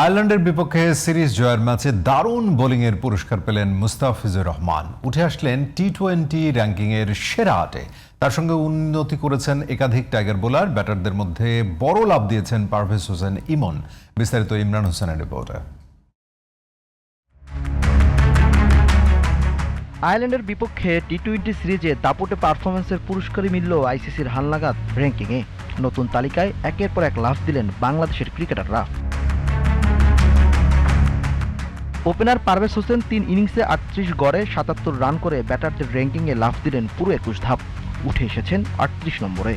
আয়ারল্যান্ডের বিপক্ষে সিরিজ জয়ের ম্যাচে দারুণ বোলিংয়ের পুরস্কার পেলেন মুস্তাফিজুর রহমান। উঠে আসলেন টি টোয়েন্টি র্যাঙ্কিংয়ের সেরা আটে। তার সঙ্গে উন্নতি করেছেন একাধিক টাইগার বোলার। ব্যাটারদের মধ্যে বড় লাভ দিয়েছেন পারভেজ হোসেন ইমন। বিস্তারিত ইমরান হোসেনের রিপোর্টে। আয়ারল্যান্ডের বিপক্ষে টি টোয়েন্টি সিরিজে দাপটে পারফরমেন্সের পুরস্কারই মিলল আইসিসির হালনাগাদ র্যাঙ্কিংয়ে। নতুন তালিকায় একের পর এক লাফ দিলেন বাংলাদেশের ক্রিকেটাররা। ওপেনার পারভেজ হোসেন তিন ইনিংসে আটত্রিশ গড়ে সাতাত্তর রান করে ব্যাটারদের র্যাঙ্কিংয়ে লাফ দিলেন পুরো একুশ ধাপ। উঠে এসেছেন আটত্রিশ নম্বরে।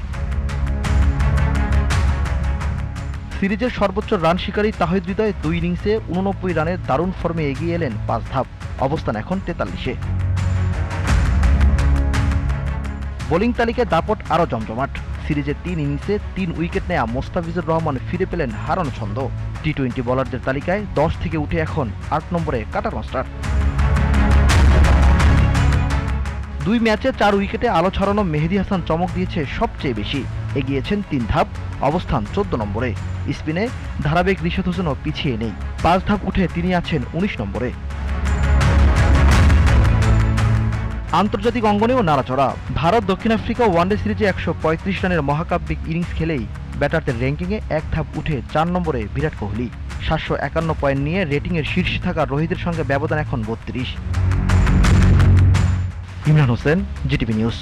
সিরিজের সর্বোচ্চ রান শিকারী তাহিদ হৃদয় দুই ইনিংসে উননব্বই রানের দারুণ ফর্মে এগিয়ে এলেন পাঁচ ধাপ। অবস্থান এখন তেতাল্লিশে। বোলিং তালিকায় দাপট আরও জমজমাট। সিরিজের তিন ইনিংসে তিন উইকেট নেয়া মোস্তাফিজুর রহমান ফিরে পেলেন হারানো ছন্দ। টি টোয়েন্টি বোলারদের তালিকায় দশ থেকে উঠে এখন আট নম্বরে কাটার মাস্টার। দুই ম্যাচে চার উইকেটে আলো ছড়ানো মেহেদি হাসান চমক দিয়েছে সবচেয়ে বেশি। এগিয়েছেন তিন ধাপ, অবস্থান চোদ্দ নম্বরে। স্পিনে ধারাবাহিক রিশাদ হোসেনও পিছিয়ে নেই। পাঁচ ধাপ উঠে তিনি আছেন উনিশ নম্বরে। আন্তর্জাতিক অঙ্গনেও নাড়াচড়া। ভারত দক্ষিণ আফ্রিকা ওয়ানডে সিরিজে একশো পঁয়ত্রিশ রানের মহাকাব্যিক ইনিংস খেলেই ব্যাটারদের র্যাঙ্কিংয়ে এক ধাপ উঠে চার নম্বরে বিরাট কোহলি। সাতশো একান্ন পয়েন্ট নিয়ে রেটিংয়ের শীর্ষে থাকা রোহিতের সঙ্গে ব্যবধান এখন বত্রিশ। Imran Hossain, GTV news.